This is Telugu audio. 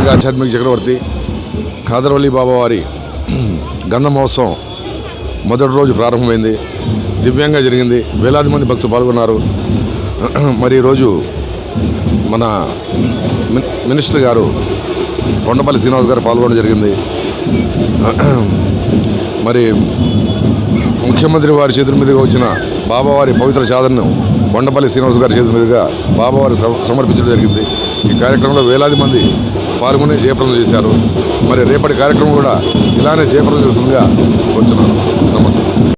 కలియుగ ఆధ్యాత్మిక చక్రవర్తి ఖాదర్వల్లి బాబావారి గంధ మహోత్సవం మొదటి రోజు ప్రారంభమైంది. దివ్యంగా జరిగింది. వేలాది మంది భక్తులు పాల్గొన్నారు. మరి ఈరోజు మన మినిస్టర్ గారు కొండపల్లి శ్రీనివాస్ గారు పాల్గొనడం జరిగింది. మరి ముఖ్యమంత్రి వారి చేతుల మీదుగా వచ్చిన బాబావారి పవిత్ర చాదరను కొండపల్లి శ్రీనివాస్ గారి చేతుల మీదుగా బాబావారి సమ- సమర్పించడం జరిగింది. ఈ కార్యక్రమంలో వేలాది మంది పాల్గొని జయప్రదం చేశారు. మరి రేపటి కార్యక్రమం కూడా ఇలానే జయప్రదం చేస్తుందిగా కోరుతున్నాను నమస్తే.